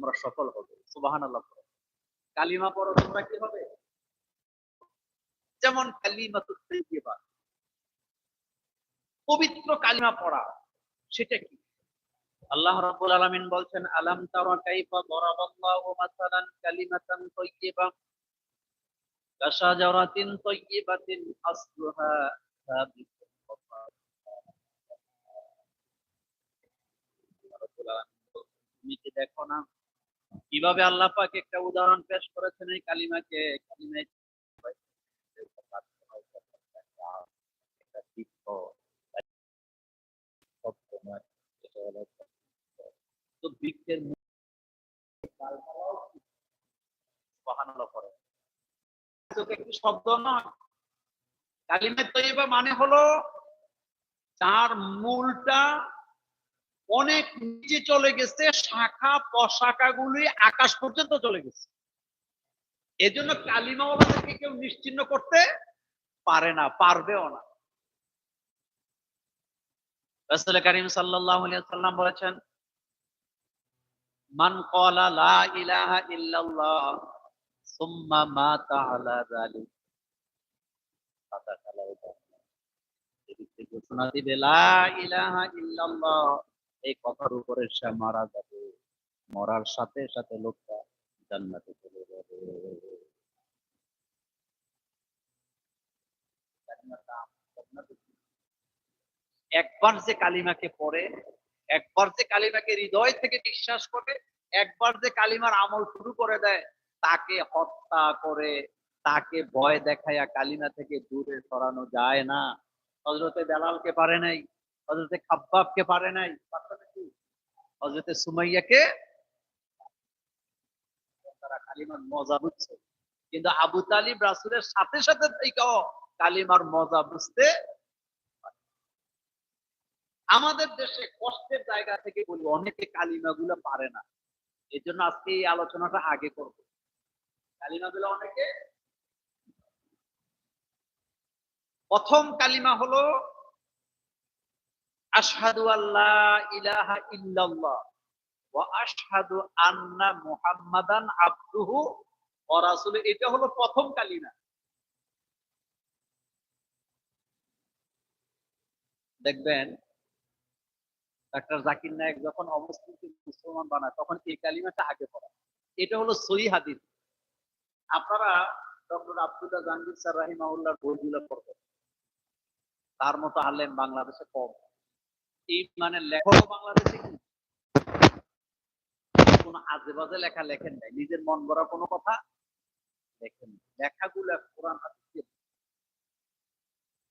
তোমরা সফল হবে। সুবাহান আল্লাহ পড়ো। কালিমা পড়ো, তোমরা কি হবে? যেমন কালিমা তো পবিত্র কালিমা পড়া, সেটা কি? আল্লাহ রাব্বুল আলামিন বলছেন, আলাম তারা কাইফা দরাবাল্লাহু মাসালান কালিমাতান তাইয়্যিবা কাশাজারাতিন তাইয়্যিবাতিন আসলুহা সাবিতুন তুমি কি দেখো না কীভাবে আল্লাহ পাক একটা উদাহরণ পেশ করেছেন এই কালিমাকে? কালিমায় তো শব্দ মানে হলো, তার মূলটা অনেক নিচে চলে গেছে, শাখা প্রশাখাগুলি আকাশ পর্যন্ত চলে গেছে। এজন্য কালিমাওয়ালাদেরকে কেউ নিশ্চিন্ন করতে পারে না, পারবেও না। করিম সাল্লাম বলেছেন, মান ক্বালা লা ইলাহা ইল্লাল্লাহ, সুম্মা যালিক। দিবে, লা ইলাহা ইল্লাল্লাহ। এই কথার উপরে সে মারা যাবে। মরার সাথে সাথে লোকটা জান্নাতে চলে যাবে। একবার যে কালিমাকে পড়ে, একবার যে কালিমাকে হৃদয় থেকে বিশ্বাস করে একবার যে কালিমার আমল শুরু করে দেয়, তাকে হত্যা করে, তাকে ভয় দেখাইয়া কালিমা থেকে দূরে সরানো যায় না। হজরতে বেলালকে পারে নাই। হজরতে খাব্বাবকে পারে নাই? হজরতে সুমাইয়াকে? তারা কালিমার মজা বুঝছে। কিন্তু আবু তালিব রাসুলের সাথে সাথে থেকেও কালিমার মজা বুঝতে আমাদের দেশে কষ্টের জায়গা থেকে বলি, অনেকে কালিমা গুলো পারে না। এই জন্য আজকে এই আলোচনাটা আগে করব। কালিমা গুলো অনেকে? প্রথম কালিমা হলো আশহাদু আল্লাহ ইলাহা ইল্লাল্লাহ ওয়া আশহাদু আন্না মুহাম্মাদান আবদুহু ওয়া রাসূলুহু। এটা হলো প্রথম কালিমা। দেখবেন, ডাক্তার জাকির নায়ক যখন অবস্থিত মুসলমান বানায়, তখন এই কালিমাটা আগে পড়া। এটা হলো সহি হাদিস। আপনারা ডক্টর আব্দুল্লাহ জাহাঙ্গীর স্যার রাহিমাউল্লাহর বইগুলো পড়বেন। তার মতো আলেম বাংলাদেশে কম। এই মানে লেখক বাংলাদেশে কোনো আজে বাজে লেখা লেখেন নাই। নিজের মন গড়া কোনো কথা লেখেন লেখাগুলো কোরআন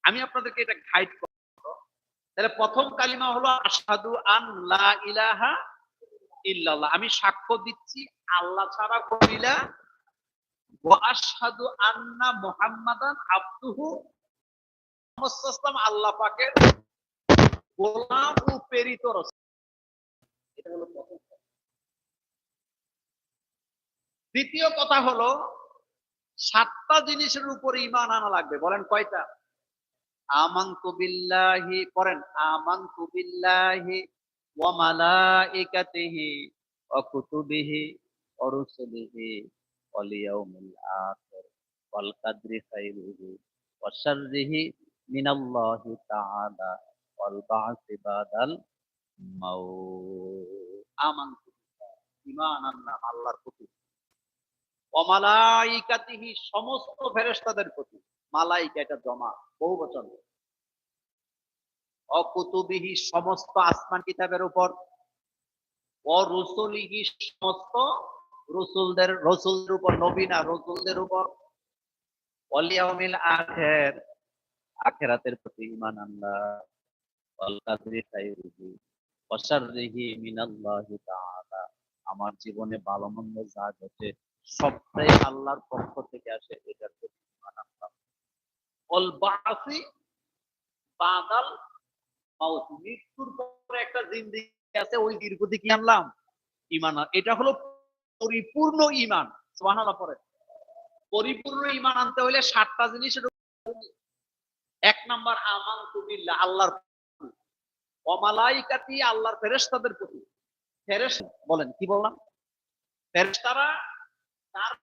আমি আপনাদেরকে এটা গাইড তাহলে প্রথম কালিমা হলো আসাদু আন লা ইলাহা ইল্লাল্লাহ। আমি সাক্ষ্য দিচ্ছি, আল্লাহ ছাড়া করিলা ওয়া আশহাদু আন্না মুহাম্মাদান আল্লাহ পাকের গোলাম ও প্রেরিত রাসূল দ্বিতীয় কথা হলো, সাতটা জিনিসের উপর ঈমান আনা লাগবে। বলেন কয়টা? আমানতু বিল্লাহি, পড়েন, আমানতু বিল্লাহি ওয়া মালাইকাতিহি ওয়া কুতুবিহি ওয়া রুসুলিহি আখির ওয়াল কদরি ওয়া শাররিহি মিনাল্লাহি তাআলা। সমস্ত প্রতি। মালাইকা এটা জমা, বহু বচন। অকুতুবিহি সমস্ত আসমান কিতাবের উপর। ও রসুলিহি সমস্ত রসুলদের রসুলদের উপর, নবীনা রসুলদের উপর। অলিয়াউমিল আখের, আখেরাতের প্রতি ইমান আল্লাহ আমার জীবনে ভালো মন্দ যা ঘটে সবটাই আল্লাহর পক্ষ থেকে আসে এটার প্রতি মৃত্যুর একটা আছে ওই কি আনলাম ইমান এটা হলো পরিপূর্ণ ইমান সুবহানাল্লাহ পরে পরিপূর্ণ ইমান আনতে হলে সাতটা জিনিস এক নাম্বার আমান তুবিল্লাহ আল্লাহর। অমালাইকাতি আল্লাহর ফেরেশতাদের প্রতি। বলেন, কি বললাম? ফেরেশতারা তার?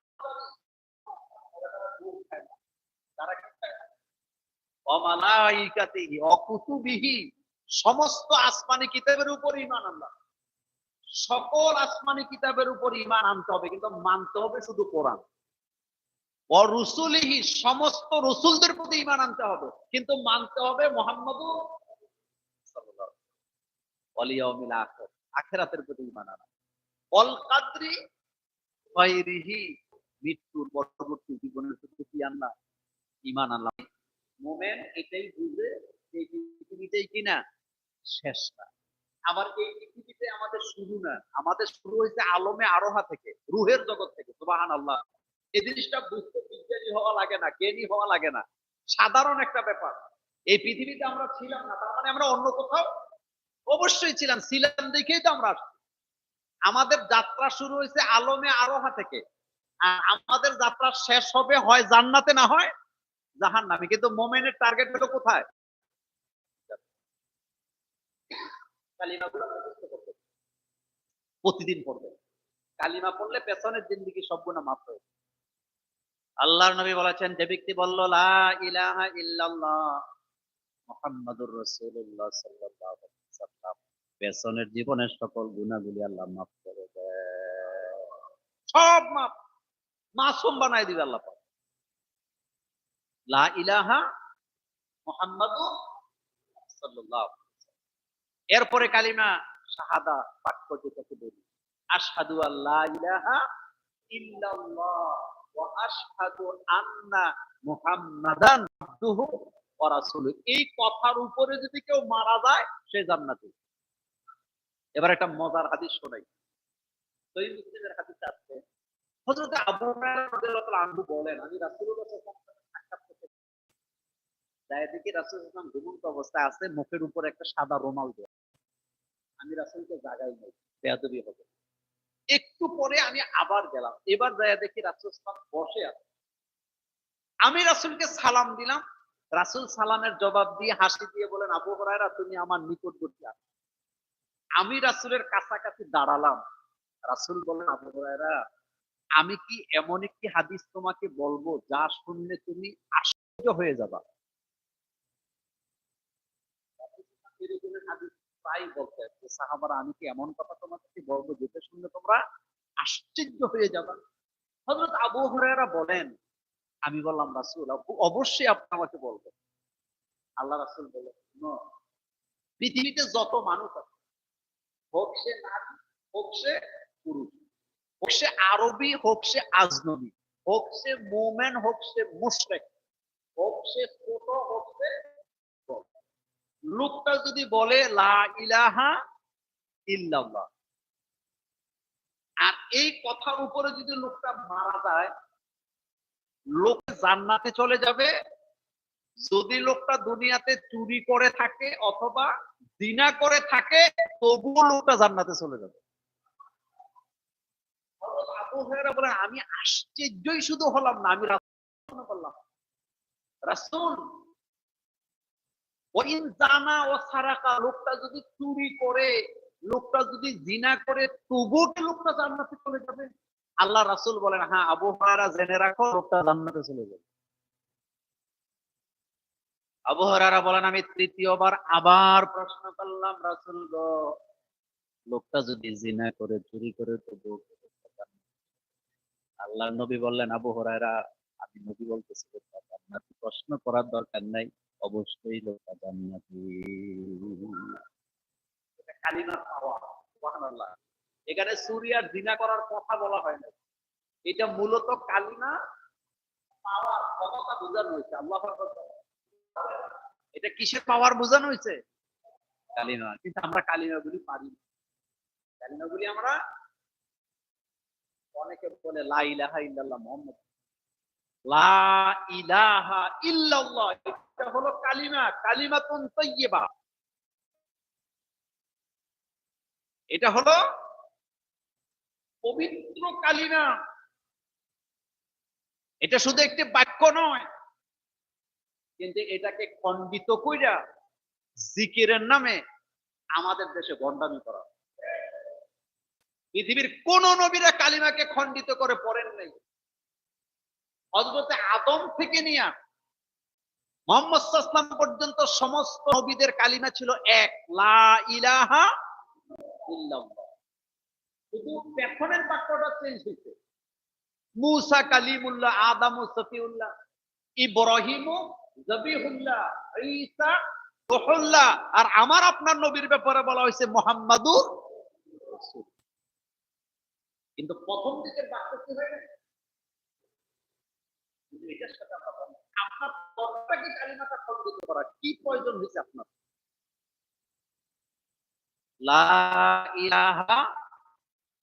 অমালাইকাতিহি অকুতুবিহি সমস্ত আসমানি কিতাবের উপর ইমান আল্লাহ সকল আসমানি কিতাবের উপর ইমান আনতে হবে, কিন্তু মানতে হবে শুধু কোরআন। রসুলিহি, সমস্ত রসুলদের প্রতি ইমান আনতে হবে, কিন্তু মানতে হবে মোহাম্মদ আখেরাতের প্রতি ইমান আনা। অল কাদ্রি গায়রিহি মৃত্যুর পরবর্তী জীবনের প্রতি কি আনলাম? ইমান আনলাম। মোমেন এটাই বুঝে যে পৃথিবীতেই কিনা শেষ না। আবার এই পৃথিবীতে আমাদের শুরু না। আমাদের শুরু হয়েছে আলমে আরোহা থেকে, রুহের জগৎ থেকে সুবাহান আল্লাহ এই জিনিসটা বুঝতে বিজ্ঞানী হওয়া লাগে না, জ্ঞানী হওয়া লাগে না। সাধারণ একটা ব্যাপার। এই পৃথিবীতে আমরা ছিলাম না, তার মানে আমরা অন্য কোথাও অবশ্যই ছিলাম ছিলাম দেখেই তো আমরা আমাদের যাত্রা শুরু হয়েছে আলমে আরোহা থেকে। আর আমাদের যাত্রা শেষ হবে হয় জান্নাতে না হয় জাহান নামে কিন্তু মোমেনের টার্গেট হলো কোথায়। প্রতিদিন পড়বে। কালিমা পড়লে পেছনের জিন্দিগি সব গুণা মাফ হয়ে। আল্লাহর নবী বলেছেন, যে ব্যক্তি বলল, লা ইলাহা ইল্লাল্লাহ মুহাম্মাদুর রাসূলুল্লাহ সাল্লাল্লাহু আলাইহি ওয়াসাল্লাম পেছনের জীবনের সকল গুনাহগুলি আল্লাহ মাফ করে দেয়। সব মাফ। মাসুম বানাই দিবে আল্লাহ পাক। লা ইলাহা মুহাম্মাদুর সাল্লাল্লাহু। এরপরে কালিমা শাহাদা বাক্য যেটাকে বলি, আশহাদু আল্লাহ ইলাহা ইল্লাল্লাহ ওয়া আশহাদু আন্না মুহাম্মাদান আবদুহু ওয়া রাসূলুহু এই কথার উপরে যদি কেউ মারা যায়, সে জান্নাতি। এবার একটা মজার হাদিস শোনাই। সহিহ মুসলিমের হাদিস আছে। হযরত আবু রাদিয়াল্লাহু আনহু বলেন, আমি রাসূলুল্লাহ সাল্লাল্লাহু আলাইহি অবস্থায় আছে, মুখের উপর একটা সাদা রুমাল আমি রাসূলকে জাগাই নাই, বেয়াদবি হবে। একটু পরে আমি আবার গেলাম। এবার যায় দেখি রাসূল বসে আছে। আমি রাসূলকে সালাম দিলাম রাসূল সালামের জবাব দিয়ে হাসি দিয়ে বলেন, আবু হুরায়রা, তুমি আমার নিকটবর্তী আছো। আমি রাসূলের কাছাকাছি দাঁড়ালাম। রাসূল বলেন, আবু হুরায়রা, আমি কি এমন একটি হাদিস তোমাকে বলব যা শুনলে তুমি আশ্চর্য হয়ে যাবা? আমি কি এমন কথা তোমাকে বলব যেটা শুনলে তোমরা আশ্চর্য হয়ে যাবা? হযরত আবু হুরায়রা বলেন আমি বললাম রাসূল অবশ্যই আপনি আমাকে বলবেন। আল্লাহ রাসূল "শোনো, পৃথিবীতে যত মানুষ আছে হোক সে নারী হোক সে পুরুষ হোক সে আরবি হোক সে আজনবী হোক সে মোমেন হোক সে মুশরেক হোক সে ছোট হোক সে লোকটা যদি বলে লা ইলাহা ইল্লাল্লাহ আর এই কথার উপরে যদি লোকটা মারা যায় লোক জান্নাতে চলে যাবে। যদি লোকটা দুনিয়াতে চুরি করে থাকে অথবা দিনা করে থাকে, তবুও লোকটা জান্নাতে চলে যাবে। আমি আশ্চর্যই শুধু হলাম না, আমি বললাম। রাসূল জানা ও সারাকা, লোকটা যদি চুরি করে, লোকটা যদি জিনা করে, তবুও কি লোকটা জান্নাতে চলে যাবে? আল্লাহ রাসূল বলেন হ্যাঁ আবু হুরায়রা জেনে রাখো, লোকটা জান্নাতে চলে যাবে। আবু হুরায়রা বলেন, আমি তৃতীয়বার আবার প্রশ্ন করলাম, রাসূল গো, লোকটা যদি জিনা করে, চুরি করে জান্নাতে আল্লাহ নবী বললেন, আবু হুরায়রা, আমি নবী বলতেছি জান্নাতি। প্রশ্ন করার দরকার নাই, অবশ্যই লোকটা জান্নাতি। এটা কালিমার পাওয়া, সুবহানাল্লাহ। এখানে চুরি আর জিনা করার কথা বলা হয় না। এটা মূলত কালিমা পাওয়ার ক্ষমতা বোঝানো হয়েছে, আল্লাহ এটা কিসের পাওয়ার বোঝানো হয়েছে? কিন্তু আমরা পারি না। আমরা অনেকে বলে, লা ইলাহা ইল্লাল্লাহ মুহাম্মদ। লা ইলাহা ইল্লাল্লাহ, এটা হলো কালিমা। কালিমাতুন তাইয়্যিবা। এটা হলো পবিত্র কালিমা এটা শুধু একটি বাক্য নয়, কিন্তু এটাকে খণ্ডিত কইরা জিকিরের নামে আমাদের দেশে গন্ডামি করা পৃথিবীর কোন নবীরা কালিমাকে খণ্ডিত করে পড়েন নাই। হজরতে আদম থেকে নিয়ে মোহাম্মদ পর্যন্ত সমস্ত নবীদের কালিমা ছিল এক, লা ইলাহা ইল্লাল্লাহ। শুধু পেছনের বাক্যটা চেঞ্জ হয়েছে Musa Kalimullah, আদামু Shafiullah, Ibrahim Zabihullah, ঈসা রুহুল্লাহ, আর আমার আপনার নবীর ব্যাপারে বলা হয়েছে মোহাম্মদুর কিন্তু প্রথম দিকের বাক্য কি হয় না আপনার কি প্রয়োজন হয়েছে আপনার?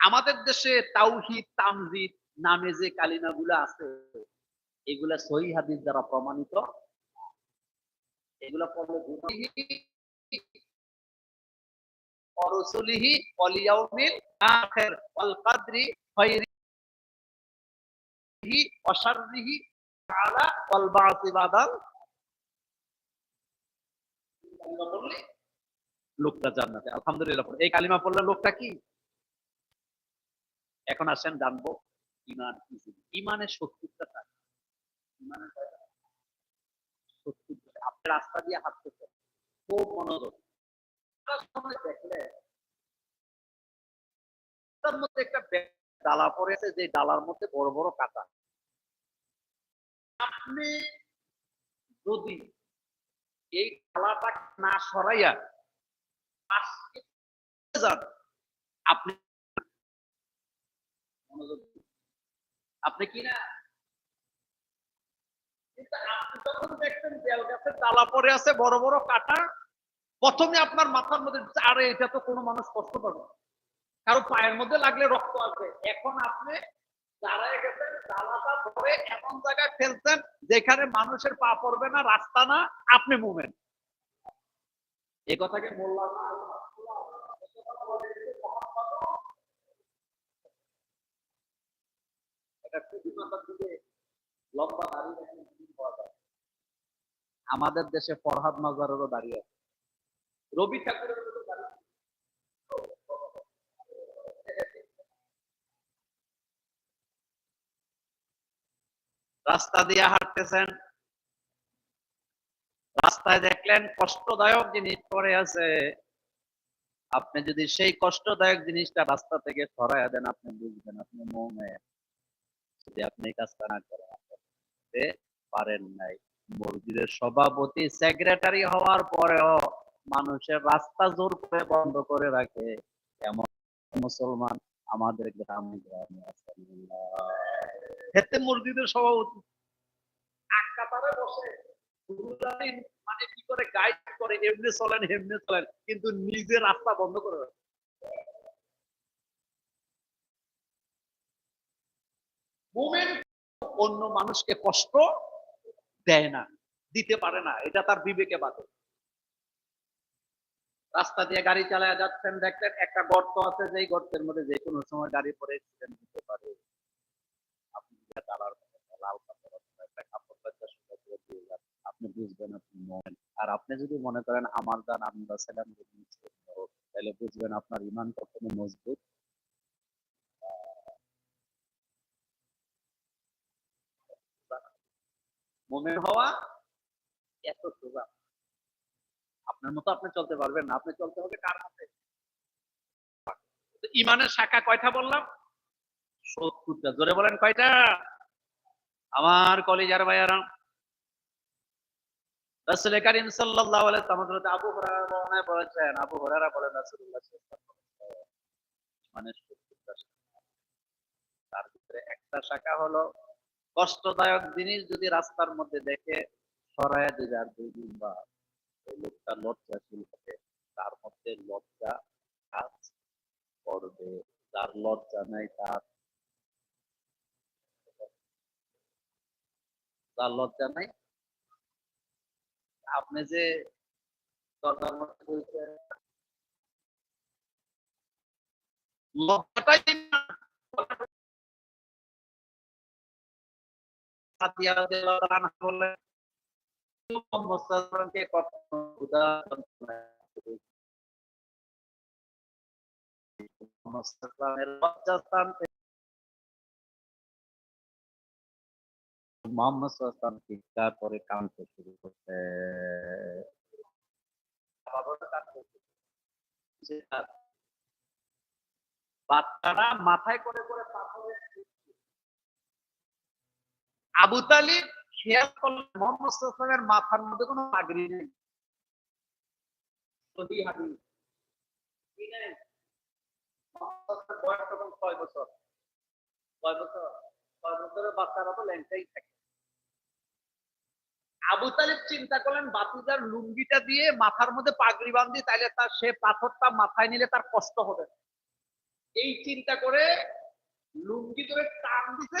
আমাদের দেশে তাওহিদ তামজিদ নামে যে কালিমাগুলো আছে, এগুলা সহি হাদিস দ্বারা প্রমাণিত। এগুলা লোকটা জান্নাতে। আলহামদুলিল্লাহ, এই কালিমা পড়লে লোকটা কি? এখন আসেন জানব ইমান ইমানের শক্তিটা থাকে। আপনি রাস্তা দিয়ে হাঁটতেছেন, খুব মনোযোগ। পড়েছে, যে মধ্যে বড় বড় কাঁটা। আপনি যদি এই না সরাইয়া আপনি আপনার মাথার মধ্যে আরে, এটা তো কোনো মানুষ কষ্ট পাবে। কারও পায়ের মধ্যে লাগলে রক্ত আসবে। এখন আপনি দাঁড়ায় গেছেন, ডালাটা ধরে এমন জায়গায় ফেলছেন যেখানে মানুষের পা পড়বে না, রাস্তা না, আপনি মুভমেন্ট এ কথাকে বললাম আমাদের দেশে ফরহাদ মাজারেরও দাঁড়িয়ে আছে। রবি ঠাকুরের আছে। রাস্তা দিয়ে হাঁটতেছেন। রাস্তায় দেখলেন কষ্টদায়ক জিনিস পরে আছে। আপনি যদি সেই কষ্টদায়ক জিনিসটা রাস্তা থেকে সরাইয়া দেন, আপনি বুঝবেন, আপনি মনে যদি আপনি এই কাজটা না করেন, আপনি পারেন নাই। মসজিদের সভাপতি সেক্রেটারি হওয়ার পরেও মানুষের রাস্তা জোর করে বন্ধ করে রাখে। এমন মুসলমান আমাদের গ্রামে গ্রামে আছে। ক্ষেত্রে মসজিদের সভাপতি এক কাতারে বসে। মানে কি করে গাইড করে, এমনি চলেন এমনি চলেন, কিন্তু নিজে রাস্তা বন্ধ করে রাখে। মুমিন অন্য মানুষকে কষ্ট দেয় না, দিতে পারে না, এটা তার বিবেকে বাধে। রাস্তা দিয়ে গাড়ি চালায় যাচ্ছেন দেখলেন একটা গর্ত আছে, যেই গর্তের মধ্যে যে কোনো সময় গাড়ি পরে অ্যাক্সিডেন্ট হতে পারে। আপনি যে লাল আপনি বুঝবেন আপনি মন আর আপনি যদি মনে করেন, আমার দান আমি তাহলে বুঝবেন আপনার ইমান কখনো মজবুত মনের হওয়া এত সোজা আপনার মতো আপনি চলতে পারবেন না। আপনি চলতে হবে কার মতে ইমানের শাখা কয়টা বললাম? সত্তরটা। জোরে বলেন কয়টা? আমার কলেজার ভাইয়ারা রাসূল করিম সাল্লাল্লাহু আলাইহি ওয়াসাল্লাম হযরত আবু হুরায়রা বর্ণনা করেছেন। আবু হুরায়রা বলেন রাসূলুল্লাহ সাল্লাল্লাহু আলাইহি ওয়াসাল্লাম মানে সত্তরটা তার ভিতরে একটা শাখা হলো কষ্টদায়ক জিনিস যদি রাস্তার মধ্যে দেখে সরাইয়া দুই দিন বা লোকটা লজ্জাশীল হবে তার মধ্যে লজ্জা কাজ করবে তার লজ্জা নাই তার তার লজ্জা নাই। আপনি যে দরকার লজ্জাটাই করে কাঁদতে শুরু করতে বাচ্চারা মাথায় করে করে পাথরের আবু তালিব খেয়াল করলেন মোহাম্মদ সাল্লাল্লাহু আলাইহি ওয়াসাল্লামের মাথার মধ্যে কোনো পাগড়ি নেই। আবু তালিব চিন্তা করলেন, বাতিজার লুঙ্গিটা দিয়ে মাথার মধ্যে পাগড়ি বান্ধি তাইলে তার সে পাথরটা মাথায় নিলে তার কষ্ট হবে। এই চিন্তা করে লুঙ্গি ধরে টান দিছে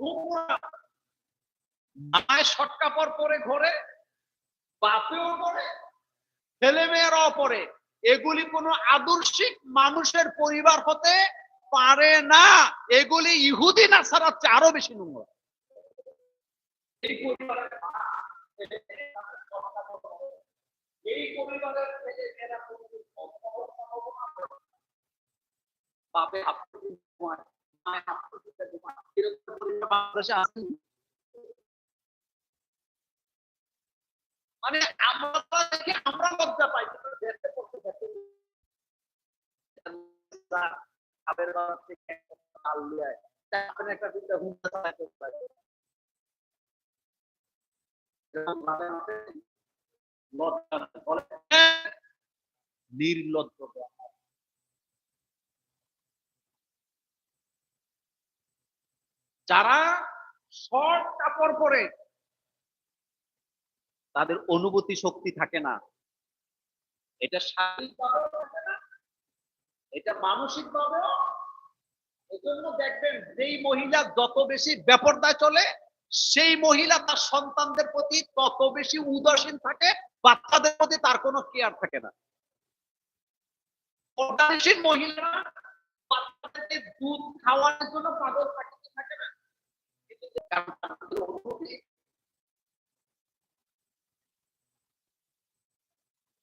নোংরা মায়ের সটকা পরে ঘরে বাপেও পরে ছেলে মেয়েরাও পরে এগুলি কোনো আদর্শিক মানুষের পরিবার হতে পারে না এগুলি ইহুদি না ছাড়া আরও বেশি নোংরা এই পরিবারের মা, ছেলে মেয়েরা সটকা পর পরে। এই পরিবারের ছেলে মেয়েরা কোনোদিন অপকর্ম হবে না। বাপে মানে আমরা লজ্জা পাই কিন্তু দেশে পড়তে দেখি খাবের বাবা থেকে আল লিয়ায় আপনি একটা চিন্তা হুমকা চালাতে পারে এরকম ভাবে আমাদের লজ্জা নেই। বলে, "হ্যাঁ, নির্লজ্জ যারা শর্ট কাপড় পরে, তাদের অনুভূতি শক্তি থাকে না। এটা শারীরিকভাবেও থাকে না, এটা মানসিক ভাবেও। এজন্য দেখবেন যেই মহিলা যত বেশি বেপরদায় চলে, সেই মহিলা তার সন্তানদের প্রতি তত বেশি উদাসীন থাকে, বাচ্চাদের প্রতি তার কোনো কেয়ার থাকে না। মহিলারা বাচ্চাদেরকে দুধ খাওয়ানোর জন্য পাগল থাকে না।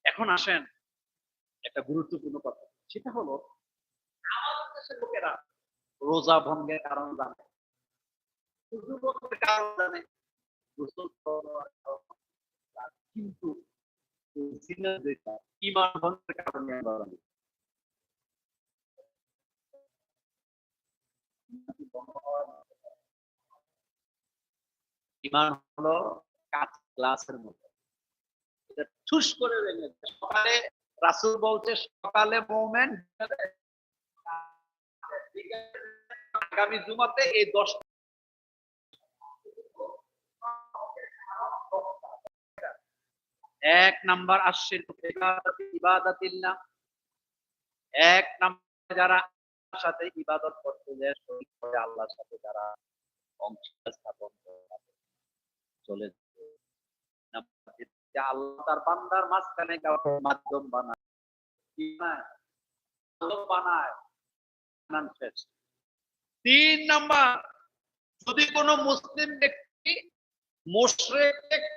এখন আসেন একটা গুরুত্বপূর্ণ কথা। সেটা হলো আমাদের দেশের লোকেরা রোজা ভঙ্গের কারণ জানে। কারণ জানে। কিন্তু কারণে ইমান হলো কাঁচ গ্লাসের মতো। ঠুস করে সকালে রাসুল বলছে, সকালে আগামী জুমাতে এই এক নাম্বার আসছে ইবাদাতিল্লাহ এক নাম্বার যারা সাথে ইবাদত করতে যায়, শরীর করে আল্লাহর সাথে যারা অংশ স্থাপন করে। চলে আল্লাহ তার মাঝখানে মাধ্যম বানায়। বানায়? তিন নাম্বার, যদি কোনো মুসলিম ব্যক্তি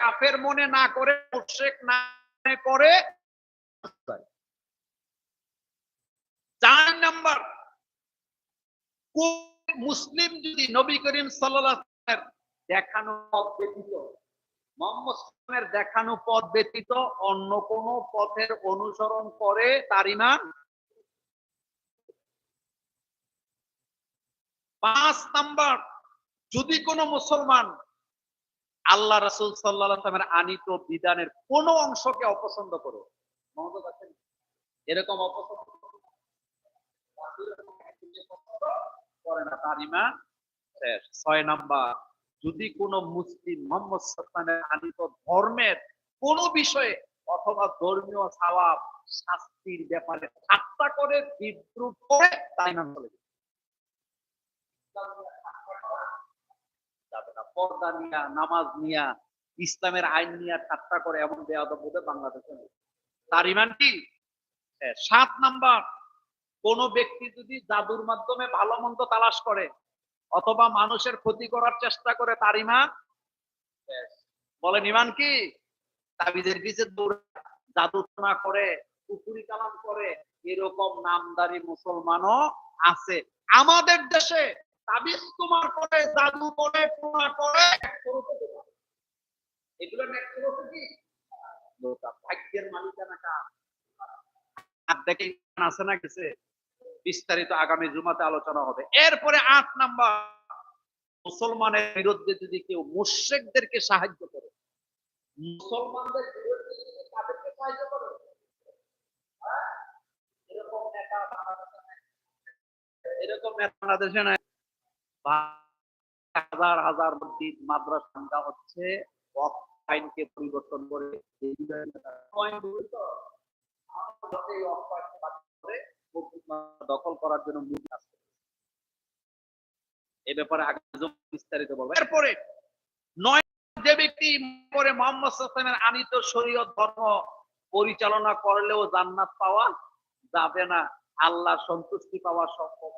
কাফের মনে না করে, মোশরেক না করে, চার নাম্বার মুসলিম যদি নবী করিম সাল্লাল্লাহু আলাইহি দেখানো পথ ব্যতীত। মোহাম্মদ সাল্লামের দেখানো পথ ব্যতীত অন্য কোন পথের অনুসরণ করে তার ইমান। পাঁচ নাম্বার, যদি কোনো মুসলমান আল্লাহ রাসূল ওয়াসাল্লামের আনিত বিধানের কোন অংশকে অপছন্দ করো এরকম অপছন্দ করে না, তার ইমান ছয় নাম্বার যদি কোন মুসলিম মোহাম্মদ সাল্লামের আনিত ধর্মের কোন বিষয়ে অথবা ধর্মীয় সাওয়াব শাস্তির ব্যাপারে ঠাট্টা করে বিদ্রুপ করে তাই নাম চলে যাবে। না পর্দা নিয়া নামাজ নিয়া ইসলামের আইন নিয়া ঠাট্টা করে এমন বেয়াদব বোধে বাংলাদেশে। তার ইমান কি হ্যাঁ, সাত নাম্বার কোন ব্যক্তি যদি জাদুর মাধ্যমে ভালো মন্দ তালাশ করে অথবা মানুষের ক্ষতি করার চেষ্টা করে তার ইমান বলেন ইমান কি? তাবিজের পিছে দৌড়ে জাদু না করে পুকুরি কালাম করে এরকম নামদারি মুসলমানও আছে। আমাদের দেশে তাবিজ তোমার করে জাদু করে টোনা করে এগুলো কি? ভাগ্যের মালিকানা কার? আর দেখে আছে না গেছে? বিস্তারিত আগামী জুমাতে আলোচনা হবে। এরপরে আট নাম্বার, মুসলমানের বিরুদ্ধে যদি কেউ মুশ্রিকদেরকে সাহায্য করে, মুসলমানদের হ্যাঁ? পরিবর্তন করে। দখল করার জন্য কাজ ব্যাপারে বিস্তারিত বলব। এরপরে নয় যে ব্যক্তি পরে আনিত ধর্ম পরিচালনা করলেও জান্নাত পাওয়া যাবে না, আল্লাহ সন্তুষ্টি পাওয়া সম্ভব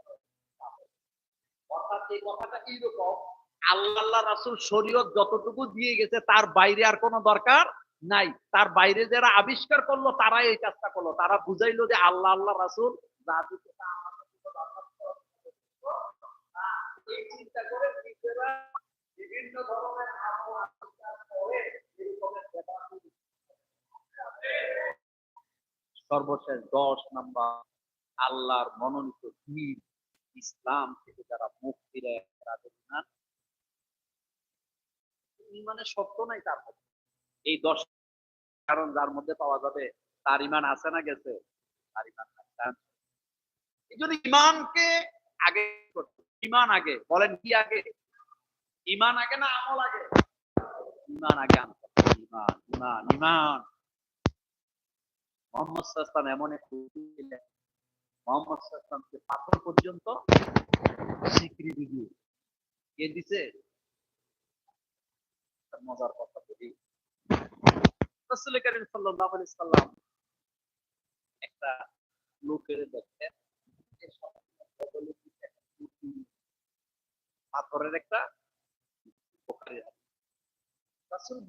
অর্থাৎ এই কথাটা এইরকম আল্লাহ আল্লাহ রাসুল শরীয়ত যতটুকু দিয়ে গেছে তার বাইরে আর কোনো দরকার নাই, তার বাইরে যারা আবিষ্কার করল, তারাই এই কাজটা করল। তারা বুঝাইলো যে আল্লাহ আল্লাহ রাসুল সর্বশেষ দশ নাম্বার আল্লাহর মনোনীত দিন ইসলাম থেকে যারা মুখ ফিরে তাদের ইমান ইমানের সত্য নাই তার এই দশ কারণ যার মধ্যে পাওয়া যাবে, তার ইমান আছে না গেছে, তার ইমান এই জন্য ইমানকে আগে ইমান আগে, বলেন কি আগে? ইমান আগে না আমল আগে? ইমান আগে ইমান ইমান ইমান মোহাম্মদ সাল্লাম এমন এক মোহাম্মদ সাল্লামকে পাথর পর্যন্ত স্বীকৃতি দিয়ে। কে দিছে? মজার কথা বলি।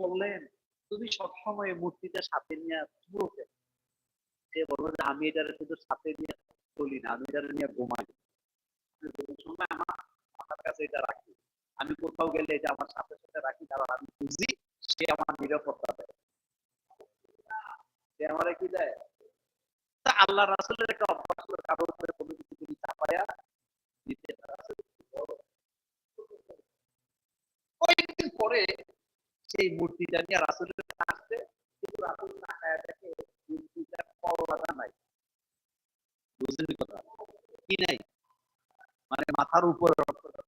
বললেন, তুমি সবসময় মূর্তিটা সাথে নিয়ে চুরো সে বলল যে, আমি এটারে শুধু সাথে নিয়ে চলি না, আমি এটারে নিয়ে ঘুমাই সময় আমার কাছে এটা রাখি। আমি কোথাও গেলে এটা আমার সাথে সাথে রাখি কারণ আমি বুঝি সে আমার নিরাপত্তা দেয়। সে আমার কি দেয়? আল্লাহ রাসুলের একটা অভ্যাস ছিল কারোর উপরে কোনো কিছু যদি চাপায়া দিতে। কয়েকদিন পরে সেই মূর্তিটা নিয়ে রাসুলের আসছে। কিন্তু রাসুল তাকায় দেখে মূর্তিটার কল্লাটা নাই। বুঝলেন কথা? কি নাই? মানে মাথার উপরে অর্থটা।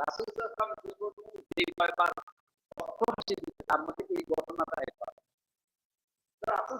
রাসূল সাল্লাল্লাহু যে কয়বার অর্থ হাসি দিতে তার মধ্যে এই ঘটনাটা একবার রাসুল